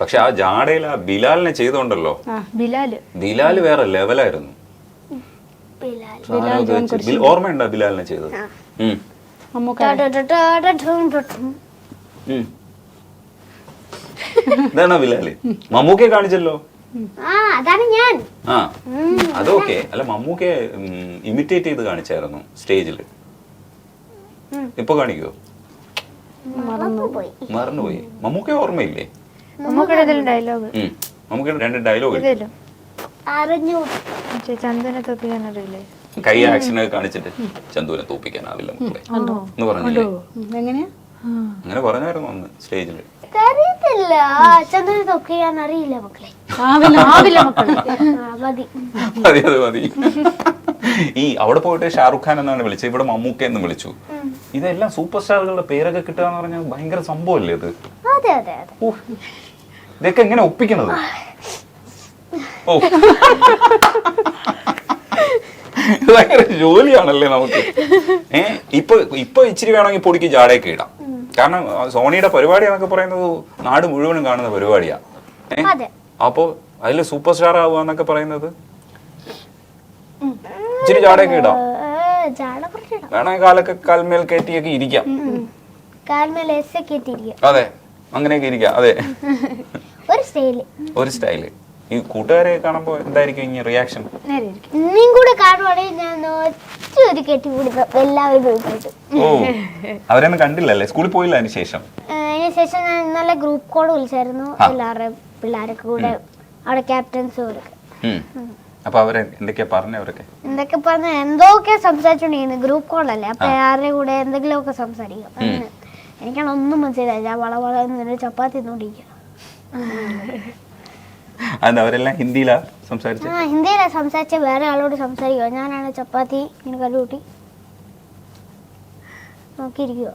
പക്ഷെ ആ ജാടയിൽ ആ ബിലാലിനെ ചെയ്തോണ്ടല്ലോ. ആ ബിലാൽ. ബിലാൽ വേറെ ലെവലായിരുന്നു. ഓർമ്മയുണ്ടോ ബിലാലിനെ ചെയ്തത്. ഇതാണോ ബിലാൽ? മമ്മൂക്കെ കാണിച്ചല്ലോ. ആ അതാണ് ഞാൻ. ആ. അതൊക്കെ അല്ല മമ്മൂക്കെ ഇമിറ്റേറ്റ് ചെയ്ത് കാണിച്ചായിരുന്നു സ്റ്റേജിൽ ഇപ്പൊ കാണിക്കോ പോയി മറന്നുപോയി. മമ്മൂക്കെ ഓർമ്മയില്ലേ? മമ്മൂക്കയുടെ ഇതിലും ഡയലോഗ്. മമ്മൂക്കയുടെ രണ്ട് ഡയലോഗ് അറിഞ്ഞു. ചന്ദന കൈ ആക്ഷൻ ഒക്കെ കാണിച്ചിട്ട് ചന്തുവിനെ തോപ്പിക്കാനാവില്ല മക്കളെ എന്ന് പറഞ്ഞില്ലേ? എങ്ങനെയാ? അങ്ങനെ പറഞ്ഞായിരുന്നു അന്ന് സ്റ്റേജിൽ അറിയത്തില്ല ചന്ദ്രനെ തൊക്കെ അറിയില്ല മക്കളെ. മതി. അത് മതി. ഈ അവിടെ പോയിട്ട് ഷാറുഖ് ഖാൻ എന്നാണ് വിളിച്ചത്. ഇവിടെ മമ്മൂക്ക എന്ന് വിളിച്ചു. ഇതെല്ലാം സൂപ്പർ സ്റ്റാറുകളുടെ പേരൊക്കെ കിട്ടുക എന്ന് പറഞ്ഞാൽ ഭയങ്കര സംഭവമല്ലേ ഇത്? അതെ അതെ അതെ. ഓ ഇതൊക്കെ എങ്ങനെ ഒപ്പിക്കണത് ഓ. ഭയങ്കര ജോലിയാണല്ലേ നമുക്ക്. ഏഹ് ഇപ്പൊ ഇപ്പൊ ഇച്ചിരി വേണമെങ്കിൽ പൊടിക്ക് ജാടയൊക്കെ ഇടാം. കാരണം സോണിയുടെ പരിപാടി എന്നൊക്കെ പറയുന്നത് നാട് മുഴുവനും കാണുന്ന പരിപാടിയാ. അപ്പൊ അതെ. അപ്പോ അതിൽ സൂപ്പർ സ്റ്റാർ ആവുക എന്നൊക്കെ പറയുന്നത് ഇച്ചിരി ജാടയൊക്കെ ഇടാം. വേണമെങ്കിൽ കാലൊക്കെ കാൽമേൽ കയറ്റിയൊക്കെ ഇരിക്കാം. അതെ അങ്ങനെയൊക്കെ ഇരിക്കാം. അതെ. ഒരു സ്റ്റൈൽ ഒരു സ്റ്റൈൽ ഈ കൂട്ടുകാരെ കാണുമ്പോ എന്തായിരിക്കും ഇനി റിയാക്ഷൻ ഇനിയും കൂടെ കാണുവാണെങ്കിൽ ഞാൻ ഒരു കെട്ടി കൊടുക്കാം എല്ലാവരും പോയിട്ട് ഓ അവരൊന്നും കണ്ടില്ലല്ലേ? സ്കൂളിൽ പോയില്ല അതിന് ശേഷം? അതിന് ശേഷം ഞാൻ ഇന്നലെ ഗ്രൂപ്പ് കോൾ വിളിച്ചായിരുന്നു. എല്ലാവരുടെയും പിള്ളേരൊക്കെ കൂടെ അവിടെ ക്യാപ്റ്റൻസ് അവരൊക്കെ. അപ്പൊ അവരെ എന്തൊക്കെയാ പറഞ്ഞവരൊക്കെ എന്തൊക്കെ പറഞ്ഞ? എന്തൊക്കെ സംസാരിച്ചോണ്ടിരിക്കുന്നു? ഗ്രൂപ്പ് കോൾ അല്ലേ? അപ്പൊ ആരുടെ കൂടെ എന്തെങ്കിലുമൊക്കെ സംസാരിക്കും. എനിക്കാണ് ഒന്നും മനസ്സിലായില്ല. ഞാൻ വള വള ചപ്പാത്തി തിന്നോണ്ടിരിക്കുക അത് അവരെല്ലാം ഹിന്ദിയിലാ സംസാരിച്ചത് ആ ഹിന്ദിയിലാണ് സംസാരിച്ച. വേറെ ആളോട് സംസാരിക്കുക ഞാനാണ് ചപ്പാത്തി ഇങ്ങനെ കല്ലുകൂട്ടി നോക്കിയിരിക്കുക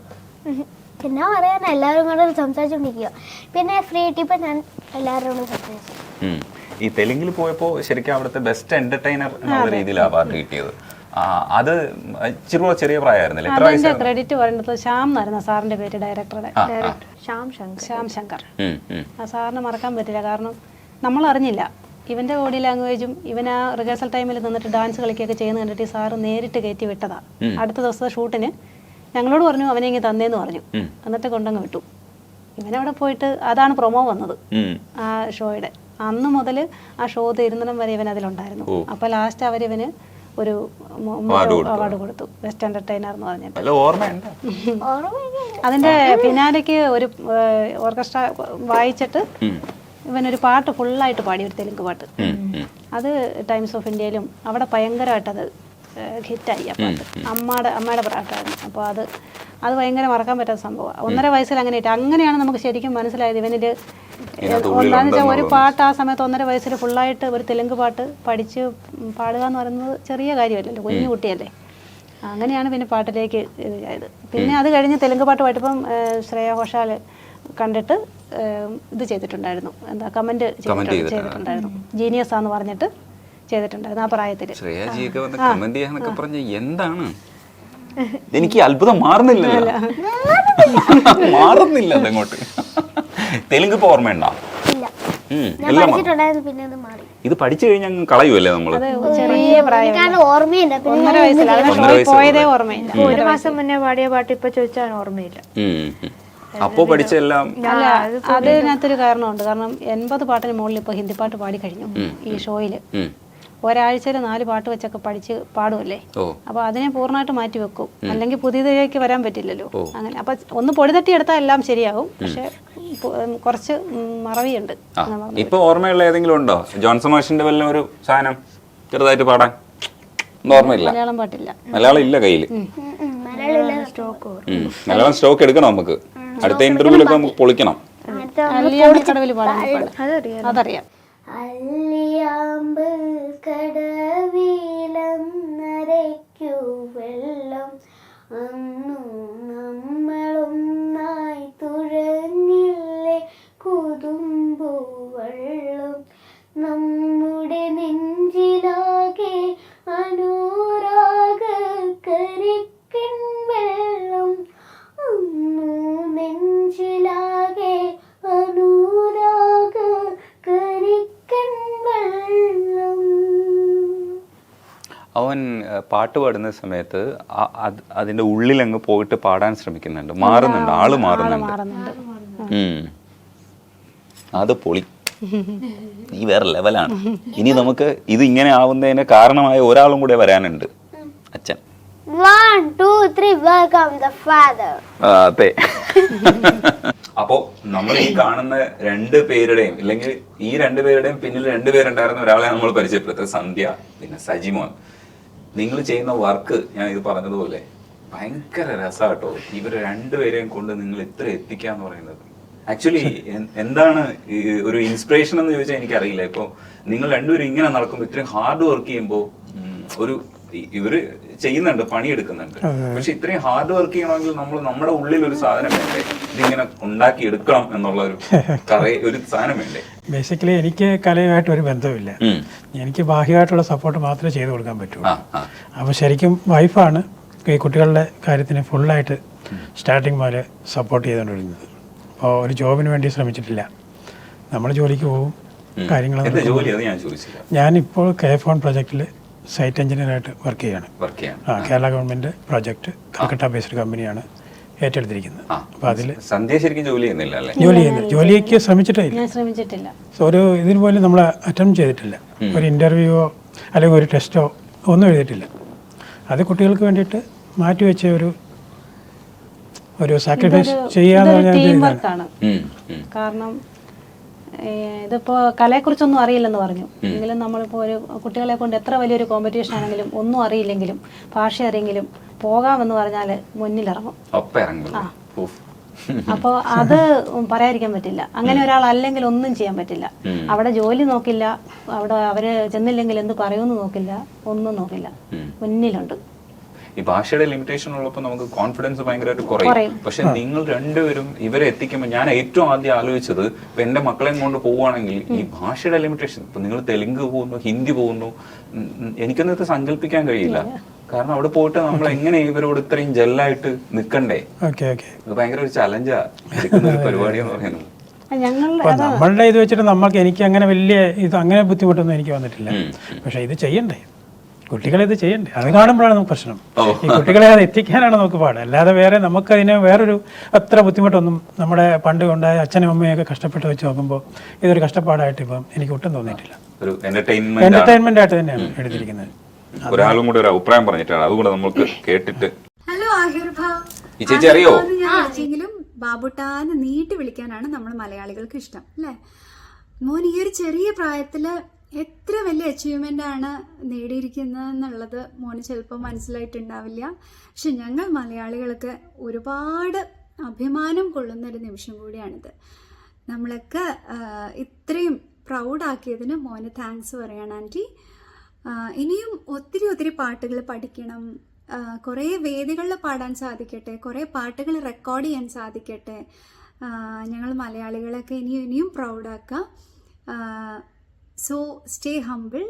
പിന്നെ പറയാൻ എല്ലാവരും കൂടെ സംസാരിച്ചോണ്ടിരിക്കുക പിന്നെ ഫ്രീ കിട്ടിയപ്പോൾ ഞാൻ എല്ലാവരോടും സംസാരിച്ചു. ഈ തെലുങ്കിൽ പോയപ്പോ ശരിക്കും അവിടുത്തെ ബെസ്റ്റ് എന്റർടൈനർ എന്നുള്ള രീതിയിലാണ് അവാർഡ് കിട്ടിയത്. അത് ഇച്ചിരി ചെറിയ പ്രായമായിരുന്നില്ലേ? എത്ര അതിന്റെ വയസ്സായിരുന്നു? ക്രെഡിറ്റ് പറയുന്നത് ശ്യാം എന്നായിരുന്നു ആ സാറിന്റെ പേര് ഡയറക്ടറുടെ ഡയറക്ടർ. ശ്യാം ശങ്കർ. ശ്യാം ശങ്കർ. ഉം, ഉം. ആ സാറിന് മറക്കാൻ പറ്റില്ല കാരണം നമ്മൾ അറിഞ്ഞില്ല ഇവന്റെ ബോഡി ലാംഗ്വേജും ഇവൻ ആ റിഹേഴ്സൽ ടൈമിൽ നിന്നിട്ട് ഡാൻസ് കളിക്കുകയൊക്കെ ചെയ്യുന്ന കണ്ടിട്ട് ഈ സാറ് നേരിട്ട് കയറ്റി വിട്ടതാ. അടുത്ത ദിവസത്തെ ഷൂട്ടിന് ഞങ്ങളോട് പറഞ്ഞു അവനെ ഇങ്ങനെ തന്നേന്ന് പറഞ്ഞു. ഉം. എന്നിട്ട് കൊണ്ടങ്ങ് വിട്ടു. ഇവനവിടെ പോയിട്ട് അതാണ് പ്രൊമോ വന്നത്. ഉം. ആ ഷോയുടെ അന്ന് മുതൽ ആ ഷോ തീരുന്നിടം വരെ ഇവൻ അതിലുണ്ടായിരുന്നു. അപ്പൊ അപ്പോൾ ലാസ്റ്റ് അവരിവന് ഇവന് ഒരു. അവാർഡ് കൊടുത്തു. ബെസ്റ്റ് എന്റർടൈനർ എന്ന് പറഞ്ഞിട്ട്. അതിന്റെ പിന്നാലേക്ക് ഒരു ഓർക്കസ്ട്ര വായിച്ചിട്ട്. ഇവനൊരു പാട്ട് ഫുള്ളായിട്ട് പാടി ഒരു തെലുങ്ക് പാട്ട്. അത് ടൈംസ് ഓഫ് ഇന്ത്യയിലും അവിടെ ഭയങ്കരമായിട്ട് അത് ഹിറ്റായി ആ പാട്ട്. അമ്മയുടെ അമ്മയുടെ പാട്ടായിരുന്നു അപ്പോൾ അത് അത് ഭയങ്കര മറക്കാൻ പറ്റാത്ത സംഭവമാണ് ഒന്നര വയസ്സിൽ അങ്ങനെ ഇട്ട് അങ്ങനെയാണ് നമുക്ക് ശരിക്കും മനസ്സിലായത്. ഇവനിൽ ഒന്നാന്ന് വെച്ചാൽ ഒരു. പാട്ട് ആ സമയത്ത് ഒന്നര വയസ്സിൽ ഫുള്ളായിട്ട് ഒരു തെലുങ്ക് പാട്ട് പഠിച്ച് പാടുക എന്ന് പറയുന്നത് ചെറിയ കാര്യമല്ലല്ലോ കുഞ്ഞു കുട്ടിയല്ലേ. അങ്ങനെയാണ് പിന്നെ പാട്ടിലേക്ക് ഇതായത് പിന്നെ അത് കഴിഞ്ഞ് തെലുങ്ക് പാട്ട് പാട്ടിപ്പം ശ്രേയ ഘോഷാൽ കണ്ടിട്ട് ഇത് ചെയ്തിട്ടുണ്ടായിരുന്നു. എന്താ കമന്റ് ചെയ്തിട്ടുണ്ട്. ചെയ്തിട്ടുണ്ടായിരുന്നു. ജീനിയസ് ആന്ന് പറഞ്ഞിട്ട് ചെയ്തിട്ടുണ്ടായിരുന്നു ആ പ്രായത്തിൽ എന്താണ്? എനിക്ക് അത്ഭുതം മാറുന്നില്ല മാറുന്നില്ല അതങ്ങോട്ട്. തെലുങ്ക് ഇപ്പൊ ഓർമ്മയുണ്ടോ ഇല്ല. ഞാൻ എല്ലാം ഇത് പഠിച്ചു കഴിഞ്ഞാൽ അങ്ങ് കളയുമല്ലേ നമ്മൾ? ചെറിയ പ്രായം കാരണം ഓർമ്മയില്ല. പിന്നെ ഒന്നര വയസ്സിൽ അതിന് ഒന്നര പോയതേ. ഓർമ്മയില്ല. ഒരു മാസം മുന്നേ പാടിയ പാട്ട് ഇപ്പൊ ചോദിച്ചാൽ ഓർമ്മയില്ല. ഉം, ഉം. അപ്പോ പഠിച്ചെല്ലാം അല്ല അതിനകത്തൊരു കാരണമുണ്ട്. കാരണം എൺപത് പാട്ടിന് മുകളിൽ ഇപ്പൊ ഹിന്ദി പാട്ട് പാടി കഴിഞ്ഞു ഈ ഷോയിൽ. ഉം. ഒരാഴ്ചയിൽ നാല് പാട്ട് വെച്ചൊക്കെ പഠിച്ച് പാടുമല്ലേ ഓ. അപ്പോൾ അതിനെ പൂർണമായിട്ട് മാറ്റി വെക്കും അല്ലെങ്കിൽ പുതിയതിലേക്ക് വരാൻ പറ്റില്ലല്ലോ. അങ്ങനെ. അപ്പൊ ഒന്ന് പൊടി തട്ടി എടുത്താൽ എല്ലാം ശരിയാവും പക്ഷെ കുറച്ച് മറവിയുണ്ട് ഇപ്പൊ ഓർമ്മയുള്ള ഏതെങ്കിലും ഉണ്ടോ? ജോൺസൺ മാഷിന്റെ വല്ല ഒരു സാധനം ചെറുതായിട്ട് പാടാൻ? ഓർമ്മയില്ല. മലയാളം പാട്ടില്ല. മലയാളം ഇല്ല കയ്യിൽ സ്റ്റോക്ക് മലയാളം സ്റ്റോക്ക് എടുക്കണം നമുക്ക്. അടുത്ത ഇന്റർവ്യൂലൊക്കെ നമുക്ക് പൊളിക്കണം. അതറിയാം. അല്ലിയാമ്പ് കടവിലന്നരയ്ക്കു വെള്ളം. അന്നു നമ്മളൊന്നായി തുഴഞ്ഞില്ലേ കുതുമ്പൂവെള്ളം നമ്മുടെ നെഞ്ചിലാകെ അനുരാഗ കരിക്കിൻ വെള്ളം. അന്നു നെഞ്ചിലാകെ അനുരാഗ കരിക്കിൻ അവൻ പാട്ട് പാടുന്ന സമയത്ത് അതിന്റെ ഉള്ളിലങ്ങ് പോയിട്ട് പാടാൻ ശ്രമിക്കുന്നുണ്ട്. മാറുന്നുണ്ട്. ആൾ മാറുന്നുണ്ട്. അത് പൊളി. നീ വേറെ ലെവലാണ് ഇനി നമുക്ക് ഇത് ഇങ്ങനെ ആവുന്നതിന് കാരണമായ ഒരാളും കൂടെ വരാനുണ്ട്. അച്ഛൻ. അതെ. അപ്പോ നമ്മൾ ഈ കാണുന്ന രണ്ട് പേരുടെയും ഇല്ലെങ്കിൽ ഈ രണ്ട് പേരുടെയും പിന്നിൽ രണ്ട് പേരുണ്ടായിരുന്ന ഒരാളെ നമ്മൾ പരിചയപ്പെടുത്തുക. സന്ധ്യ പിന്നെ സജിമോൻ. നിങ്ങൾ ചെയ്യുന്ന വർക്ക് ഞാൻ ഇത് പറഞ്ഞതുപോലെ ഭയങ്കര രസാട്ടോ ഇവർ രണ്ടുപേരെയും കൊണ്ട് നിങ്ങൾ ഇത്ര എത്തിക്കാന്ന് പറയുന്നത്. ആക്ച്വലി എന്താണ് ഒരു ഇൻസ്പിറേഷൻ എന്ന് ചോദിച്ചാൽ എനിക്കറിയില്ല. ഇപ്പൊ നിങ്ങൾ രണ്ടുപേരും ഇങ്ങനെ നടക്കുമ്പോൾ ഇത്രയും ഹാർഡ് വർക്ക് ചെയ്യുമ്പോൾ ഒരു ഇവർ ചെയ്യുന്നുണ്ട് പണിയെടുക്കുന്നുണ്ട്. പക്ഷെ ഇത്രയും ഹാർഡ് വർക്ക് ചെയ്യണമെങ്കിൽ നമ്മൾ നമ്മുടെ ഉള്ളിൽ ഒരു സാധനം വേണ്ടേ? ഇതിങ്ങനെ ഉണ്ടാക്കി എടുക്കണം എന്നുള്ള ഒരു ഒരു സാധനം വേണ്ടേ? ബേസിക്കലി എനിക്ക് കലയുമായിട്ട് ഒരു ബന്ധമില്ല എനിക്ക് ബാഹ്യമായിട്ടുള്ള സപ്പോർട്ട് മാത്രമേ ചെയ്തു കൊടുക്കാൻ പറ്റുള്ളൂ. അപ്പോൾ ശരിക്കും വൈഫാണ് ഈ കുട്ടികളുടെ കാര്യത്തിന് ഫുള്ളായിട്ട് സ്റ്റാർട്ടിങ് മുതൽ സപ്പോർട്ട് ചെയ്തുകൊണ്ടിരുന്നത് അപ്പോൾ ഒരു ജോബിന് വേണ്ടി ശ്രമിച്ചിട്ടില്ല. നമ്മൾ ജോലിക്ക് പോകും. കാര്യങ്ങൾ ജോലി അത് ഞാൻ ചോദിച്ചില്ല. ഞാനിപ്പോൾ കെ ഫോൺ പ്രൊജക്റ്റിൽ സൈറ്റ് എഞ്ചിനീയറായിട്ട് വർക്ക് ചെയ്യാണ് ആ Kerala government project Calcutta based കമ്പനിയാണ് ഏറ്റെടുത്തിരിക്കുന്നത്. അപ്പോൾ അതിൽ ജോലി ചെയ്യുന്നില്ല ജോലിക്ക് ശ്രമിച്ചിട്ടേ ഇല്ല. ഞാൻ ശ്രമിച്ചിട്ടില്ല. സോ ഒരു ഇതിന് പോലും നമ്മൾ അറ്റംപ്റ്റ് ചെയ്തിട്ടില്ല. ഒരു ഇന്റർവ്യൂവോ അല്ലെങ്കിൽ ഒരു ടെസ്റ്റോ ഒന്നും എഴുതിയിട്ടില്ല. അത് കുട്ടികൾക്ക് വേണ്ടിയിട്ട് മാറ്റിവെച്ച ഒരു ഒരു സാക്രിഫൈസ് ചെയ്യാന്ന് പറഞ്ഞാൽ. കാരണം ഇതിപ്പോ കലയെക്കുറിച്ചൊന്നും അറിയില്ലെന്ന് പറഞ്ഞു. എങ്കിലും നമ്മളിപ്പോൾ ഒരു കുട്ടികളെ കൊണ്ട് എത്ര വലിയൊരു കോമ്പറ്റീഷൻ ആണെങ്കിലും ഒന്നും അറിയില്ലെങ്കിലും ഭാഷ അറിയെങ്കിലും പോകാമെന്ന് പറഞ്ഞാൽ മുന്നിലിറങ്ങും. ഒപ്പം ഇറങ്ങുമല്ലോ. അപ്പോൾ അത് പറയാതിരിക്കാൻ പറ്റില്ല. അങ്ങനെ ഒരാൾ അല്ലെങ്കിൽ ഒന്നും ചെയ്യാൻ പറ്റില്ല. അവിടെ ജോലി നോക്കില്ല. അവിടെ അവർ ചെന്നില്ലെങ്കിൽ എന്ത് പറയുമെന്ന് നോക്കില്ല. ഒന്നും നോക്കില്ല. മുന്നിലുണ്ട്. ഈ ഭാഷയുടെ ലിമിറ്റേഷൻ ഉള്ളപ്പോൾ നമുക്ക് കോൺഫിഡൻസ് ഭയങ്കരമായിട്ട് കുറയും. പക്ഷെ നിങ്ങൾ രണ്ടുപേരും ഇവരെ എത്തിക്കുമ്പോൾ ഞാൻ ഏറ്റവും ആദ്യം ആലോചിച്ചത് ഇപ്പൊ എന്റെ മക്കളെയും കൊണ്ട് പോവുകയാണെങ്കിൽ ഈ ഭാഷയുടെ ലിമിറ്റേഷൻ ഇപ്പൊ നിങ്ങൾ തെലുങ്ക് പോകുന്നു ഹിന്ദി പോകുന്നു എനിക്കൊന്നും ഇത് സങ്കല്പിക്കാൻ കഴിയില്ല. കാരണം അവിടെ പോയിട്ട് നമ്മൾ എങ്ങനെ ഇവരോട് ഇത്രയും ജെല്ലായിട്ട് നിൽക്കണ്ടേ ഓക്കെ ഓക്കെ അത് ഭയങ്കര ഒരു ചലഞ്ചാ എടുക്കുന്ന ഒരു പരിപാടി എന്ന് പറയുന്നത് നമ്മളുടെ ഇത് വെച്ചിട്ട് നമ്മൾക്ക് എനിക്ക് അങ്ങനെ വലിയ ഇത് അങ്ങനെ ബുദ്ധിമുട്ടൊന്നും എനിക്ക് വന്നിട്ടില്ല. പക്ഷേ ഇത് ചെയ്യണ്ടേ? കുട്ടികളെ ഇത് ചെയ്യണ്ടേ? അത് കാണുമ്പോഴാണ് നമുക്ക് പ്രശ്നം. ഈ കുട്ടികളെ അത് എത്തിക്കാനാണ് നമുക്ക് പാട്. അല്ലാതെ വേറെ നമുക്ക് അതിന് വേറൊരു അത്ര ബുദ്ധിമുട്ടൊന്നും നമ്മുടെ പണ്ട് ഉണ്ടായ അച്ഛനും അമ്മയൊക്കെ കഷ്ടപ്പെട്ട് വെച്ച് നോക്കുമ്പോൾ ഇതൊരു കഷ്ടപ്പാടായിട്ട് ഇപ്പം എനിക്ക് ഒട്ടും തോന്നിയിട്ടില്ല. ഒരു എന്റർടൈൻമെന്റ് എന്റർടൈൻമെന്റ് ആയിട്ട് തന്നെയാണ് എടുത്തിരിക്കുന്നത്. ഒരാളും കൂടെ ഒരു അഭിപ്രായം പറഞ്ഞിട്ടാണ്. അതുകൊണ്ട് നമുക്ക് കേട്ടിട്ട്. ഹലോ ഈ ചേച്ചി അറിയോ ബാബുട്ടാന്ന് നീട്ടി വിളിക്കാനാണ് നമ്മൾ മലയാളികൾക്ക് ഇഷ്ടം അല്ലേ? മോൻ ഈ ഒരു ചെറിയ പ്രായത്തിൽ എത്ര വലിയ അച്ചീവ്മെന്റ് ആണ് നേടിയിരിക്കുന്നത് എന്നുള്ളത് മോന് ചിലപ്പോൾ മനസ്സിലായിട്ടുണ്ടാവില്ല. പക്ഷെ ഞങ്ങൾ മലയാളികൾക്ക് ഒരുപാട് അഭിമാനം കൊള്ളുന്ന ഒരു നിമിഷം കൂടിയാണിത്. നമ്മളൊക്കെ ഇത്രയും പ്രൗഡാക്കിയതിന് മോന് താങ്ക്സ് പറയണം ആന്റി. ഇനിയും ഒത്തിരി ഒത്തിരി പാട്ടുകൾ പഠിക്കണം. കുറേ വേദികളിൽ പാടാൻ സാധിക്കട്ടെ കുറേ പാട്ടുകൾ റെക്കോർഡ് ചെയ്യാൻ സാധിക്കട്ടെ. ഞങ്ങൾ മലയാളികളൊക്കെ ഇനിയും ഇനിയും പ്രൗഡാക്കാം so stay humble,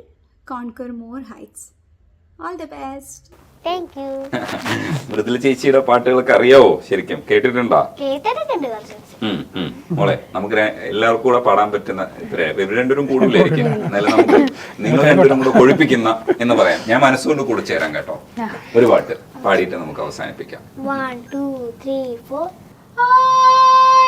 conquer more heights. All the best. Thank you. Mridula ചേച്ചിയുടെ പാട്ടുകളൊക്കെ അറിയാവോ ശരിക്കും കേട്ടിട്ടുണ്ടോ കേട്ടിട്ടുണ്ട് കുറച്ച് ഉം, ഉം. മോളെ നമുക്ക് ര- എല്ലാവർക്കും കൂടെ പാടാൻ പറ്റുന്ന ഇവരെ ഇവർ രണ്ടുപേരും കൂടുതലായിരിക്കും എന്നാലും നമുക്ക് നിങ്ങൾ രണ്ടുപേരും കൂടെ കൊഴിപ്പിക്കുന്ന എന്ന് പറയാം ഞാൻ മനസ്സുകൊണ്ട് കൂടെ ചേരാം കേട്ടോ ഒരു പാട്ട് പാടിയിട്ട് നമുക്ക് അവസാനിപ്പിക്കാം One, two, three, four. छुपा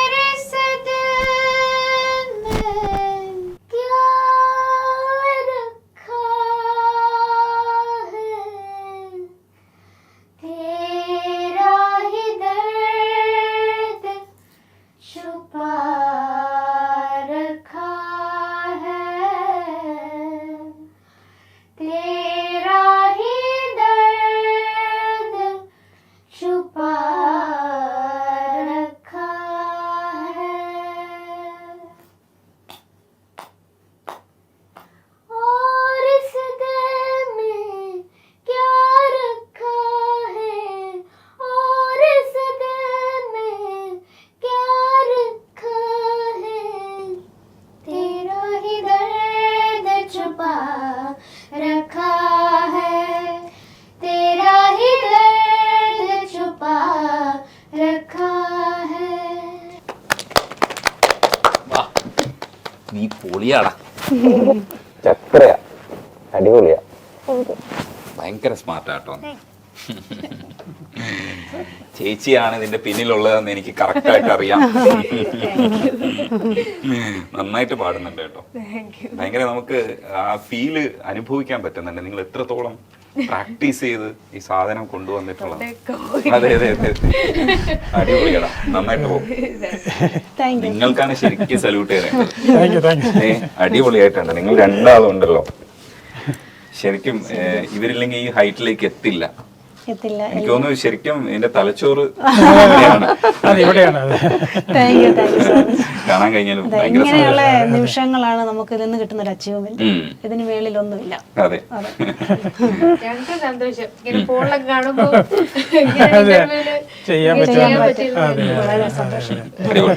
നീ പൊളിയാടാ ചക്രയാ അടിപൊളിയാ. ഭയങ്കര സ്മാർട്ട് ആട്ടോ. ചേച്ചിയാണ് ഇതിന്റെ പിന്നിലുള്ളതെന്ന് എനിക്ക് കറക്റ്റ് ആയിട്ട് അറിയാം. നന്നായിട്ട് പാടുന്നുണ്ട് കേട്ടോ. ഭയങ്കര നമുക്ക് ആ ഫീൽ അനുഭവിക്കാൻ പറ്റുന്നുണ്ട്. നിങ്ങൾ എത്രത്തോളം പ്രാക്ടീസ് ചെയ്ത് ഈ സാധനം കൊണ്ടുവന്നിട്ടുള്ളത് അതെ അതെ അതെ അടിപൊളിയടാ നന്നായിട്ട് പോകും. നിങ്ങൾക്കാണ് ശരിക്കും സല്യൂട്ട് ചെയ്യുന്നത് അടിപൊളിയായിട്ടുണ്ട്. നിങ്ങൾ രണ്ടാളുണ്ടല്ലോ ശരിക്കും ഇവരില്ലെങ്കിൽ ഈ ഹൈറ്റിലേക്ക് എത്തില്ല. എനിക്ക് തോന്നുന്നു ശരിക്കും എന്റെ തലച്ചോറ്. അത് അത് കാണാൻ കഴിഞ്ഞാലും അതെ ഇങ്ങനെയുള്ള നിമിഷങ്ങളാണ് നമുക്ക് ഇതിൽ നിന്ന് കിട്ടുന്ന ഒരു അച്ചീവ്മെന്റ്. ഇതിന് മേളിലൊന്നുമില്ല. അതെ. ഞങ്ങൾക്ക് സന്തോഷം. ഇങ്ങനെ ഫോണിലൊക്കെ കാണുമ്പോ അതെ. ചെയ്യാൻ പറ്റും. അതെ വളരെ സന്തോഷം. അടിപൊളി.